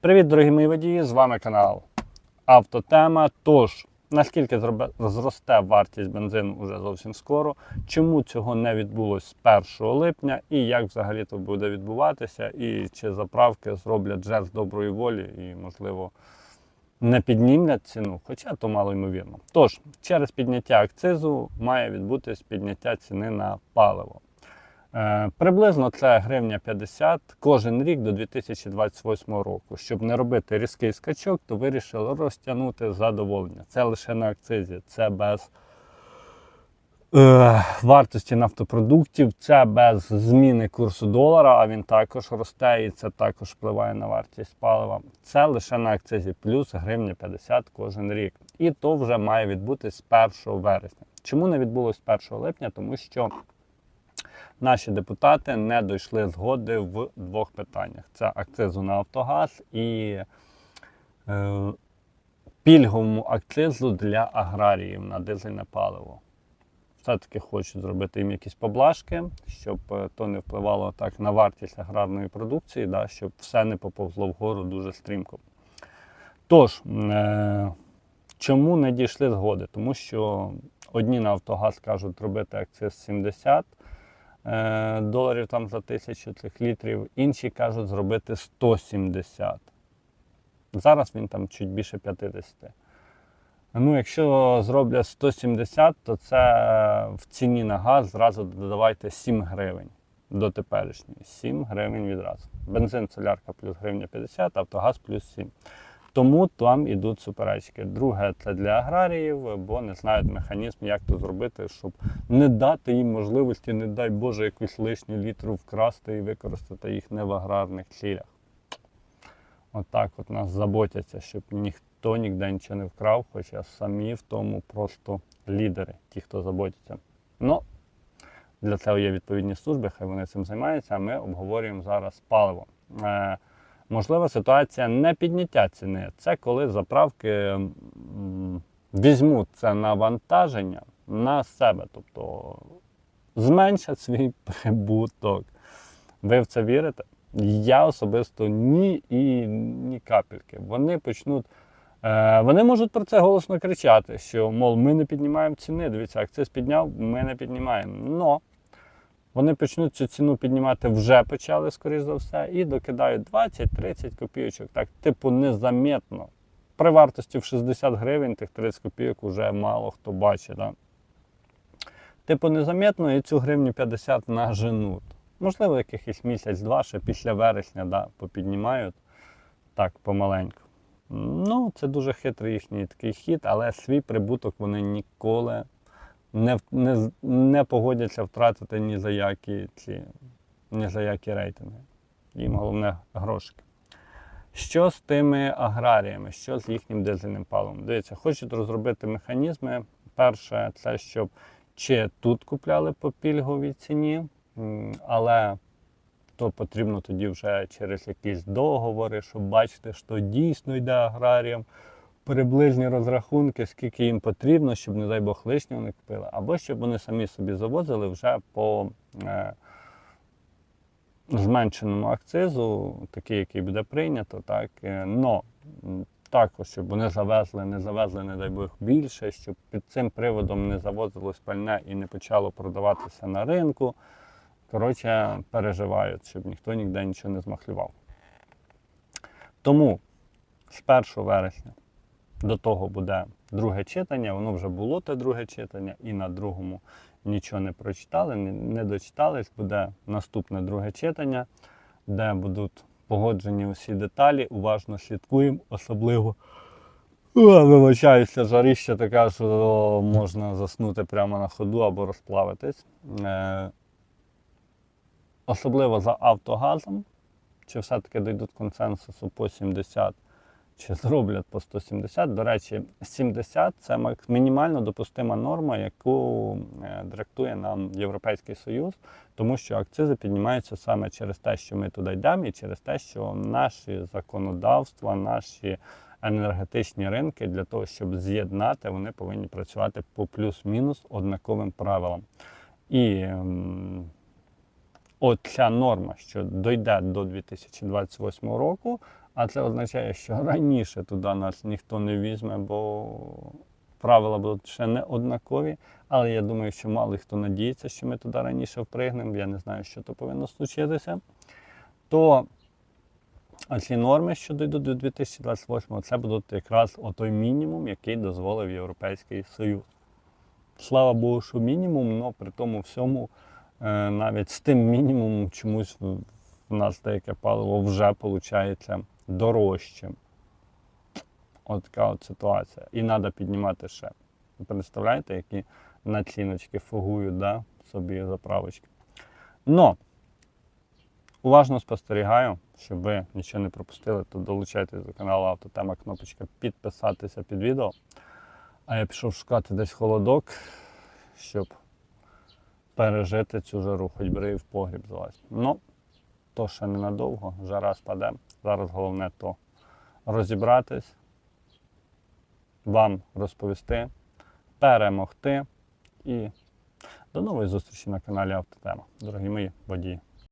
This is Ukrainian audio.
Привіт, дорогі мої водії! З вами канал Автотема. Тож, наскільки зросте вартість бензину уже зовсім скоро, чому цього не відбулось з 1 липня, і як взагалі то буде відбуватися, і чи заправки зроблять жест доброї волі і, можливо, не піднімлять ціну, хоча то мало ймовірно. Тож, через підняття акцизу має відбутись підняття ціни на паливо. Е, Приблизно це гривня 50 кожен рік до 2028 року. Щоб не робити різкий скачок, то вирішили розтягнути задоволення. Це лише на акцизі, це без е, вартості нафтопродуктів, це без зміни курсу долара, а він також росте і це також впливає на вартість палива. Це лише на акцизі, плюс гривня 50 кожен рік. І то вже має відбутись з 1 вересня. Чому не відбулось 1 липня? Тому що наші депутати не дійшли згоди в двох питаннях: це акцизу на Автогаз і е, пільговому акцизу для аграріїв на дизельне паливо. Все-таки хочуть зробити їм якісь поблажки, щоб е, то не впливало так на вартість аграрної продукції, да, щоб все не поповзло вгору дуже стрімко. Тож, е, чому не дійшли згоди? Тому що одні на Автогаз кажуть робити акциз 70 е, доларів там за тисячу цих літрів, інші кажуть зробити 170. Зараз він там чуть більше 50. Ну, якщо зроблять 170, то це в ціні на газ зразу додавайте 7 гривень до теперішньої. 7 гривень відразу. Бензин солярка плюс гривня 50, автогаз плюс 7. Тому там ідуть суперечки. Друге, це для аграріїв, бо не знають механізм, як то зробити, щоб не дати їм можливості, не дай Боже, якусь лишню літру вкрасти і використати їх не в аграрних цілях. Отак от нас заботяться, щоб ніхто ніде нічого не вкрав, хоча самі в тому просто лідери, ті, хто заботяться. Ну, для цього є відповідні служби, хай вони цим займаються, а ми обговорюємо зараз паливо. Можлива ситуація не підняття ціни. Це коли заправки візьмуть це навантаження на себе, тобто зменшать свій прибуток. Ви в це вірите? Я особисто ні і ні капельки. Вони почнуть. Е, вони можуть про це голосно кричати, що, мов, ми не піднімаємо ціни. Дивіться, акциз підняв, ми не піднімаємо. Но вони почнуть цю ціну піднімати вже почали, скоріш за все, і докидають 20-30 копійочок. Так, типу, незаметно. При вартості в 60 гривень тих 30 копійок вже мало хто бачить. Да? Типу, незаметно і цю гривню 50 наженуть. Можливо, якийсь місяць-два, ще після вересня да, попіднімають так помаленьку. Ну, це дуже хитрий їхній такий хід, але свій прибуток вони ніколи не, не, не погодяться втратити ні за які ці, ні за які рейтинги. Їм головне грошики. Що з тими аграріями, що з їхнім дизельним паливом? Дивіться, хочуть розробити механізми. Перше, це щоб чи тут купляли по пільговій ціні, але то потрібно тоді вже через якісь договори, щоб бачити, що дійсно йде аграріям приблизні розрахунки, скільки їм потрібно, щоб, не дай Бог, лишнього не купили, або щоб вони самі собі завозили вже по е, зменшеному акцизу, такий, який буде прийнято, так. е, Но також, щоб вони завезли, не завезли, не дай Бог, більше, щоб під цим приводом не завозилось пальне і не почало продаватися на ринку. Коротше, переживають, щоб ніхто ніде нічого не змахлював. Тому з 1 вересня до того буде друге читання, воно вже було те друге читання, і на другому нічого не прочитали, не, дочитались. Буде наступне друге читання, де будуть погоджені усі деталі. Уважно слідкуємо, особливо. О, Вибачаюся, жарища така, що можна заснути прямо на ходу або розплавитись. Е, особливо за Автогазом, чи все-таки дійдуть консенсусу по 70, чи зроблять по 170. До речі, 70 це мінімально допустима норма, яку е, директує нам Європейський Союз, тому що акцизи піднімаються саме через те, що ми туди йдемо, і через те, що наші законодавства, наші енергетичні ринки для того, щоб з'єднати, вони повинні працювати по плюс-мінус однаковим правилам. І от ця норма, що дойде до 2028 року, А це означає, що раніше туди нас ніхто не візьме, бо правила будуть ще не однакові. Але я думаю, що мало хто надіється, що ми туди раніше впригнемо. Я не знаю, що то повинно случитися. То ці норми, що дійдуть до 2028-го, це будуть якраз отой мінімум, який дозволив Європейський Союз. Слава Богу, що мінімум, але при тому всьому, е, навіть з тим мінімумом чомусь в нас деяке паливо вже виходить дорожчим. От така от ситуація. І треба піднімати ще. Представляєте, які націночки фугують да, собі заправочки. Но уважно спостерігаю, щоб ви нічого не пропустили, то долучайтесь до каналу Автотема кнопочка підписатися під відео. А я пішов шукати десь холодок, щоб пережити цю жару, хоч і в погріб залазь. Ну, то ще ненадовго, жара спаде. Зараз головне то розібратись, вам розповісти, перемогти і до нової зустрічі на каналі Автотема. Дорогі мої водії.